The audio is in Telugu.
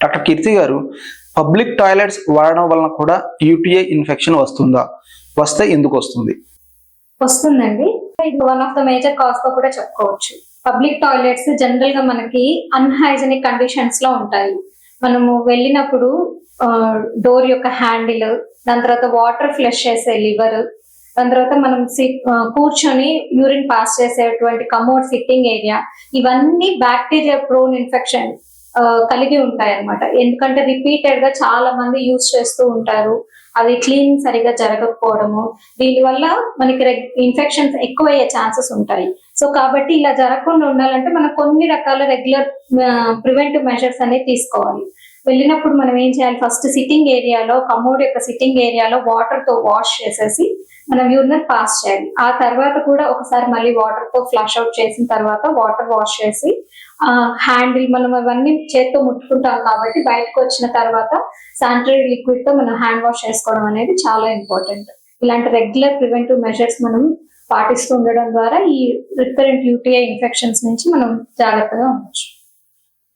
డాక్టర్ కీర్తి గారు పబ్లిక్ టాయిలెట్స్ వాడడం వలన కూడా యూటీఐ ఇన్ఫెక్షన్ వస్తుందా? వస్తే ఎందుకు వస్తుంది? వస్తుందండి. ఇది వన్ ఆఫ్ ద మేజర్ కాజ్గా కూడా చెప్పుకోవచ్చు. పబ్లిక్ టాయిలెట్స్ జనరల్గా మనకి అన్హైజనిక్ కండిషన్స్లో ఉంటాయి. మనము వెళ్ళినప్పుడు డోర్ యొక్క హ్యాండిల్ దాని తర్వాత వాటర్ ఫ్లష్ చేసే లివర్ దాని తర్వాత మనం కూర్చొని యూరిన్ పాస్ చేసేటువంటి కమోడ్ సిట్టింగ్ ఏరియా ఇవన్నీ బ్యాక్టీరియా ప్రోన్ ఇన్ఫెక్షన్ కలిగి ఉంటాయి అన్నమాట ఎందుకంటే రిపీటెడ్గా చాలా మంది యూజ్ చేస్తూ ఉంటారు. అవి క్లీన్ సరిగా జరగకపోవడము. దీనివల్ల మనకి ఇన్ఫెక్షన్స్ ఎక్కువయ్యే ఛాన్సెస్ ఉంటాయి. సో కాబట్టి ఇలా జరగకుండా ఉండాలంటే మనం కొన్ని రకాల రెగ్యులర్ ప్రివెంటివ్ మెషర్స్ అనేవి తీసుకోవాలి. వెళ్ళినప్పుడు మనం ఏం చేయాలి? ఫస్ట్ సిట్టింగ్ ఏరియాలో కమోడ్ యొక్క సిట్టింగ్ ఏరియాలో వాటర్తో వాష్ చేసేసి మనం యూరినర్ పాస్ చేయాలి. ఆ తర్వాత కూడా ఒకసారి మళ్ళీ వాటర్తో ఫ్లష్ అవుట్ చేసిన తర్వాత వాటర్ వాష్ చేసి హ్యాండిల్ మనం అవన్నీ చేత్తో ముట్టుకుంటాం కాబట్టి బయటకు వచ్చిన తర్వాత శానిటరీ లిక్విడ్తో మనం హ్యాండ్ వాష్ చేసుకోవడం అనేది చాలా ఇంపార్టెంట్ ఇలాంటి రెగ్యులర్ ప్రివెంటివ్ మెజర్స్ మనం పాటిస్తూ ఉండడం ద్వారా ఈ రికరెంట్ యూటీఐ ఇన్ఫెక్షన్స్ నుంచి మనం జాగ్రత్తగా ఉండొచ్చు.